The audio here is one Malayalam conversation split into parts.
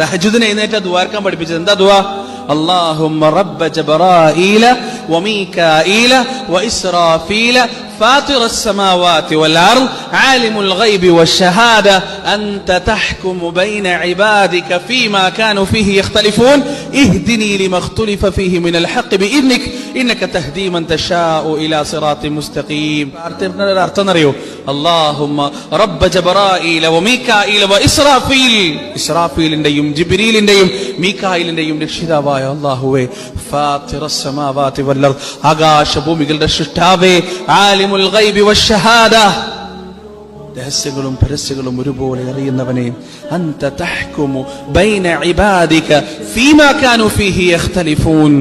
തഹജുദിന് എഴുന്നേറ്റ് ദ്വാർക്കാൻ പഠിപ്പിച്ചത് എന്താ ദുവാ اللهم رب جبرائيل وميكائيل وإسرافيل فاطر السماوات والأرض عالم الغيب والشهادة أنت تحكم بين عبادك فيما كانوا فيه يختلفون اهدني لما اختلف فيه من الحق بإذنك إنك تهدي من تشاء إلى صراط مستقيم അള്ളാഹുമ്മ റബ്ബ ജബറായില വമീക്കായില ഇസ്രാഫീൽ. ഇസ്രാഫീലിന്റെയും ജിബ്രീലിന്റെയും മീക്കായിലിന്റെയും രക്ഷിതാവായ അള്ളാഹുവേ ഫാത്തിറസ്സമാവാതി വല്ലർ ആകാശഭൂമികളുടെ സൃഷ്ടാവേ ആലിമുൽ ഗൈബി വശഹാദ രഹസ്യങ്ങളും പരസ്യങ്ങളും ഒരുപോലെ അറിയുന്നവനെ അന്ത തഹ്കുമു ബൈന ഇബാദിക ഫീമാ കാനു ഫീഹി യഖ്തലിഫൂൻ.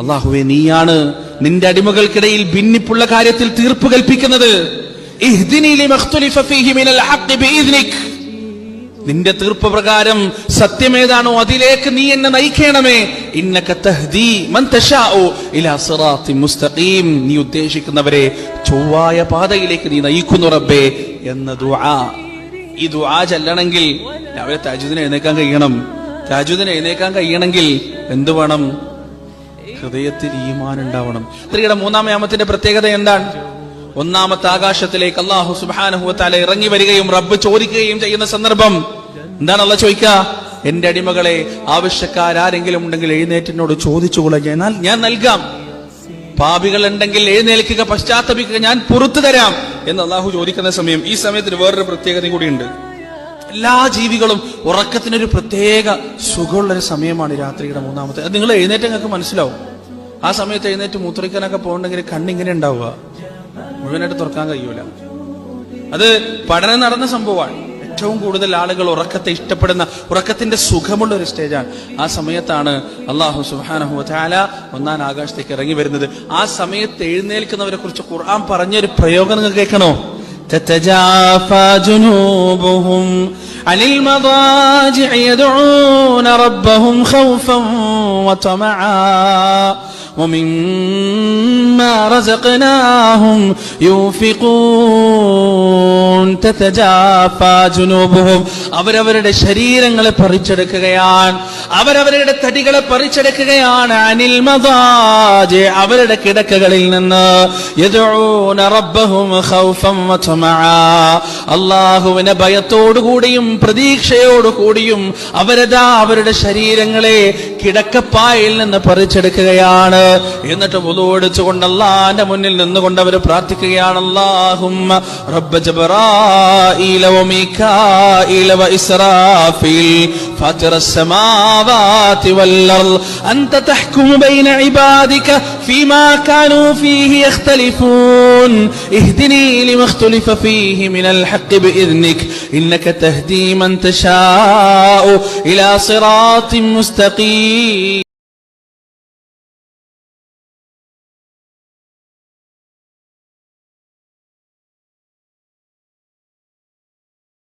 അള്ളാഹുവേ നീയാണ് നിന്റെ അടിമകൾക്കിടയിൽ ഭിന്നിപ്പുള്ള കാര്യത്തിൽ തീർപ്പ് കൽപ്പിക്കുന്നത്. നിന്റെ തീർപ്പ് പ്രകാരം സത്യമേതാണോ അതിലേക്ക് നീ എന്നെ നയിക്കണമേ? മുസ്തഖീം. നീ ഉദ്ദേശിക്കുന്നവരെ ചൊവ്വായ പാതയിലേക്ക് നീ നയിക്കുന്നു റബ്ബേ എന്ന ദുആ. ഈ ദുആ ചെല്ലണമെങ്കിൽ രാവിലെ താജുദിനെ എഴുന്നേക്കാൻ കഴിയണം. താജുദിനെ എഴുന്നേക്കാൻ കഴിയണമെങ്കിൽ എന്തു വേണം? ഹൃദയത്തിൽ ഈമാൻ ഉണ്ടാവണം. സ്ത്രീയുടെ മൂന്നാം യാമത്തിന്റെ പ്രത്യേകത എന്താണ്? ഒന്നാമത്തെ ആകാശത്തിലേക്ക് അള്ളാഹു സുബാനഹുവത്താല ഇറങ്ങി വരികയും റബ്ബ് ചോദിക്കുകയും ചെയ്യുന്ന സന്ദർഭം. എന്താണ് ചോദിക്ക എന്റെ അടിമകളെ ആവശ്യക്കാരെങ്കിലും ഉണ്ടെങ്കിൽ എഴുന്നേറ്റിനോട് ചോദിച്ചുകൊള്ള ഞാൻ ഞാൻ നൽകാം. പാപികൾ ഉണ്ടെങ്കിൽ എഴുന്നേൽക്കുക പശ്ചാത്തപിക്കുക ഞാൻ പുറത്തു തരാം എന്ന് അള്ളാഹു ചോദിക്കുന്ന സമയം. ഈ സമയത്തിന് വേറൊരു പ്രത്യേകത കൂടിയുണ്ട്. എല്ലാ ജീവികളും ഉറക്കത്തിനൊരു പ്രത്യേക സുഖമുള്ള ഒരു സമയമാണ് രാത്രിയുടെ മൂന്നാമത്തെ. അത് നിങ്ങൾ എഴുന്നേറ്റ് നിങ്ങൾക്ക് മനസ്സിലാവും. ആ സമയത്ത് എഴുന്നേറ്റ് മൂത്രിക്കാനൊക്കെ പോകണമെങ്കിൽ കണ്ണിങ്ങനെ ഉണ്ടാവുക മുഴുവനായിട്ട് തുറക്കാൻ കഴിയൂല അത് പഠനം നടന്ന സംഭവമാണ് ഏറ്റവും കൂടുതൽ ആളുകൾ ഉറക്കത്തെ ഇഷ്ടപ്പെടുന്ന ഉറക്കത്തിന്റെ സുഖമുള്ള ഒരു സ്റ്റേജാണ് ആ സമയത്താണ് അള്ളാഹു സുബാനഹു ചാല ഒന്നാം ആകാശത്തേക്ക് ഇറങ്ങി വരുന്നത് ആ സമയത്ത് എഴുന്നേൽക്കുന്നവരെ കുറിച്ച് ഖുർആൻ പറഞ്ഞൊരു പ്രയോഗം നിങ്ങൾ കേൾക്കണോ تتجافى جنوبهم عن المضاجع يدعون ربهم خوفا وطمعا ومما رزقناهم ينفقون تتجافى جنوبهم അവരവരുടെ ശരീരങ്ങളെ പറിച്ചെടുക്കുകയാണ് അവരവരുടെ തടികളെ പറിച്ചെടുക്കുകയാണ് അനിൽ മദാജ് അവരുടെ കിടക്കകളിൽ നിന്ന് യദഊന റബ്ബഹും ഖൗഫൻ വതമആ അല്ലാഹുവിനെ ഭയത്തോടുകൂടിയും പ്രതീക്ഷയോടുകൂടിയും അവരതാ അവരുടെ ശരീരങ്ങളെ കിടക്കപ്പായിൽ നിന്ന് പറിച്ചെടുക്കുകയാണ് എന്നിട്ട് വുളുവെടുത്തുകൊണ്ട് അള്ളാന്റെ മുന്നിൽ നിന്നുകൊണ്ട് അവർ പ്രാർത്ഥിക്കുകയാണ് അല്ലാഹുമ്മ റബ്ബ ജബറായില വമീകായില വഇസ്രാഫീൽ ഫാത്തിറ السماوات والأرض أنت تحكم بين عبادك فيما كانوا فيه يختلفون اهدني لما اختلف فيه من الحق بإذنك إنك تهدي من تشاء إلى صراط مستقيم.